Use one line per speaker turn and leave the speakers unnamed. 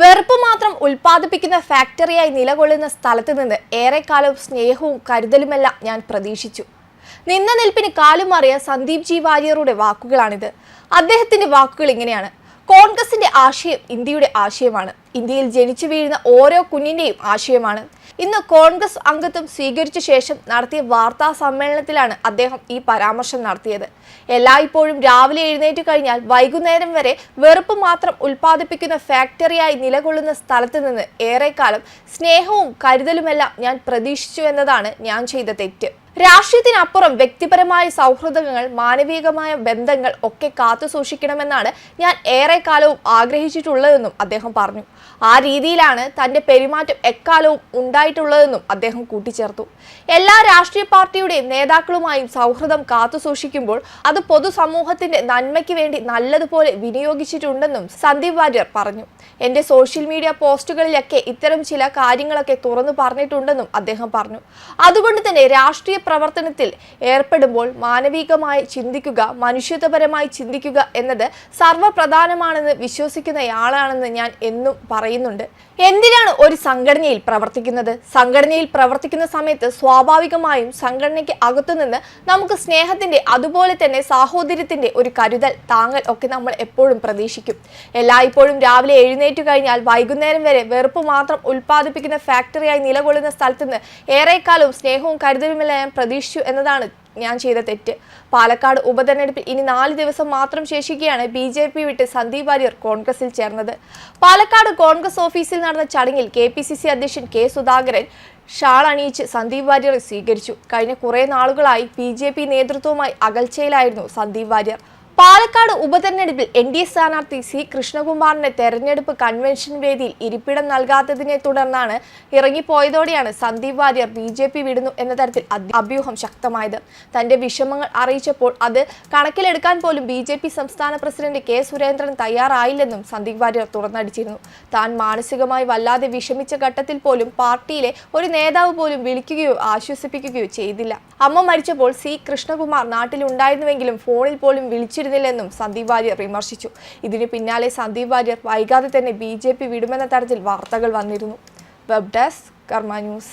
വെറുപ്പ് മാത്രം ഉൽപ്പാദിപ്പിക്കുന്ന ഫാക്ടറിയായി നിലകൊള്ളുന്ന സ്ഥലത്ത് നിന്ന് ഏറെക്കാലം സ്നേഹവും കരുതലുമെല്ലാം ഞാൻ പ്രതീക്ഷിച്ചു. നിന്ന നിൽപ്പിന് കാലുമാറിയ സന്ദീപ് ജി വാര്യറുടെ വാക്കുകളാണിത്. അദ്ദേഹത്തിന്റെ വാക്കുകൾ ഇങ്ങനെയാണ്. കോൺഗ്രസിന്റെ ആശയം ഇന്ത്യയുടെ ആശയമാണ്. ഇന്ത്യയിൽ ജനിച്ചു വീഴുന്ന ഓരോ കുഞ്ഞിന്റെയും ആശയമാണ്. ഇന്ന് കോൺഗ്രസ് അംഗത്വം സ്വീകരിച്ച ശേഷം നടത്തിയ വാർത്താ സമ്മേളനത്തിലാണ് അദ്ദേഹം ഈ പരാമർശം നടത്തിയത്. എല്ലായ്പ്പോഴും രാവിലെ എഴുന്നേറ്റ് കഴിഞ്ഞാൽ വൈകുന്നേരം വരെ വെറുപ്പ് മാത്രം ഉൽപ്പാദിപ്പിക്കുന്ന ഫാക്ടറിയായി നിലകൊള്ളുന്ന സ്ഥലത്ത് നിന്ന് ഏറെക്കാലം സ്നേഹവും കരുതലുമെല്ലാം ഞാൻ പ്രതീക്ഷിച്ചു എന്നതാണ് ഞാൻ ചെയ്ത തെറ്റ്. രാഷ്ട്രീയത്തിനപ്പുറം വ്യക്തിപരമായ സൗഹൃദങ്ങൾ മാനവികമായ ബന്ധങ്ങൾ ഒക്കെ കാത്തു സൂക്ഷിക്കണമെന്നാണ് ഞാൻ ഏറെക്കാലവും ആഗ്രഹിച്ചിട്ടുള്ളതെന്നും അദ്ദേഹം പറഞ്ഞു. ആ രീതിയിലാണ് തന്റെ പെരുമാറ്റം എക്കാലവും ഉണ്ടായിട്ടുള്ളതെന്നും അദ്ദേഹം കൂട്ടിച്ചേർത്തു. എല്ലാ രാഷ്ട്രീയ പാർട്ടിയുടെയും നേതാക്കളുമായും സൗഹൃദം കാത്തു സൂക്ഷിക്കുമ്പോൾ അത് പൊതുസമൂഹത്തിന്റെ നന്മയ്ക്ക് വേണ്ടി നല്ലതുപോലെ വിനിയോഗിച്ചിട്ടുണ്ടെന്നും സന്ദീപ് വാര്യർ പറഞ്ഞു. എന്റെ സോഷ്യൽ മീഡിയ പോസ്റ്റുകളിലൊക്കെ ഇത്തരം ചില കാര്യങ്ങളൊക്കെ തുറന്നു പറഞ്ഞിട്ടുണ്ടെന്നും അദ്ദേഹം പറഞ്ഞു. അതുകൊണ്ട് തന്നെ രാഷ്ട്രീയ പ്രവർത്തനത്തിൽ ഏർപ്പെടുമ്പോൾ മാനവികമായി ചിന്തിക്കുക മനുഷ്യത്വപരമായി ചിന്തിക്കുക എന്നത് സർവപ്രധാനമാണെന്ന് വിശ്വസിക്കുന്നയാളാണെന്ന് ഞാൻ എന്നും പറയുന്നുണ്ട്. എന്തിനാണ് ഒരു സംഘടനയിൽ പ്രവർത്തിക്കുന്നത്? സംഘടനയിൽ പ്രവർത്തിക്കുന്ന സമയത്ത് സ്വാഭാവികമായും സംഘടനയ്ക്ക് അകത്തുനിന്ന് നമുക്ക് സ്നേഹത്തിന്റെ അതുപോലെ തന്നെ സാഹോദര്യത്തിന്റെ ഒരു കരുതൽ താങ്ങൽ ഒക്കെ നമ്മൾ എപ്പോഴും പ്രതീക്ഷിക്കും. എല്ലായ്പ്പോഴും രാവിലെ എഴുന്നേറ്റ് കഴിഞ്ഞാൽ വൈകുന്നേരം വരെ വെറുപ്പ് മാത്രം ഉൽപ്പാദിപ്പിക്കുന്ന ഫാക്ടറിയായി നിലകൊള്ളുന്ന സ്ഥലത്തുനിന്ന് ഏറെക്കാലവും സ്നേഹവും കരുതലുമെല്ലാം പ്രതീക്ഷിച്ചു എന്നതാണ് ഞാൻ ചെയ്ത തെറ്റ്. പാലക്കാട് ഉപതെരഞ്ഞെടുപ്പിൽ ഇനി നാല് ദിവസം മാത്രം ശേഷിക്കുകയാണ് ബി ജെ പി വിട്ട് സന്ദീപ് വാര്യർ കോൺഗ്രസിൽ ചേർന്നത്. പാലക്കാട് കോൺഗ്രസ് ഓഫീസിൽ നടന്ന ചടങ്ങിൽ കെ പി സി സി അധ്യക്ഷൻ കെ സുധാകരൻ ഷാൾ അണിയിച്ച് സന്ദീപ് വാര്യറെ സ്വീകരിച്ചു. കഴിഞ്ഞ കുറേ നാളുകളായി ബി ജെ പി നേതൃത്വവുമായി അകൽച്ചയിലായിരുന്നു സന്ദീപ് വാര്യർ. പാലക്കാട് ഉപതെരഞ്ഞെടുപ്പിൽ എൻ ഡി എ സ്ഥാനാർത്ഥി സി കൃഷ്ണകുമാറിന്റെ തെരഞ്ഞെടുപ്പ് കൺവെൻഷൻ വേദിയിൽ ഇരിപ്പിടം നൽകാത്തതിനെ തുടർന്നാണ് ഇറങ്ങിപ്പോയതോടെയാണ് Sandeep Warrier B J P വിടുന്നു എന്ന തരത്തിൽ അഭ്യൂഹം ശക്തമായത്. തന്റെ വിഷമങ്ങൾ അറിയിച്ചപ്പോൾ അത് കണക്കിലെടുക്കാൻ പോലും ബി ജെ പി സംസ്ഥാന പ്രസിഡന്റ് കെ സുരേന്ദ്രൻ തയ്യാറായില്ലെന്നും സന്ദീപ് വാര്യർ തുറന്നടിച്ചിരുന്നു. താൻ മാനസികമായി വല്ലാതെ വിഷമിച്ച ഘട്ടത്തിൽ പോലും പാർട്ടിയിലെ ഒരു നേതാവ് പോലും വിളിക്കുകയോ ആശ്വസിപ്പിക്കുകയോ ചെയ്തില്ല. അമ്മ മരിച്ചപ്പോൾ സി കൃഷ്ണകുമാർ നാട്ടിലുണ്ടായിരുന്നുവെങ്കിലും ഫോണിൽ പോലും വിളിച്ചിരുന്നില്ലെന്നും സന്ദീപ് വാര്യർ വിമർശിച്ചു. ഇതിന് പിന്നാലെ സന്ദീപ് വാര്യർ വൈകാതെ തന്നെ ബി വിടുമെന്ന തരത്തിൽ വാർത്തകൾ വന്നിരുന്നു. Web desk Karma news.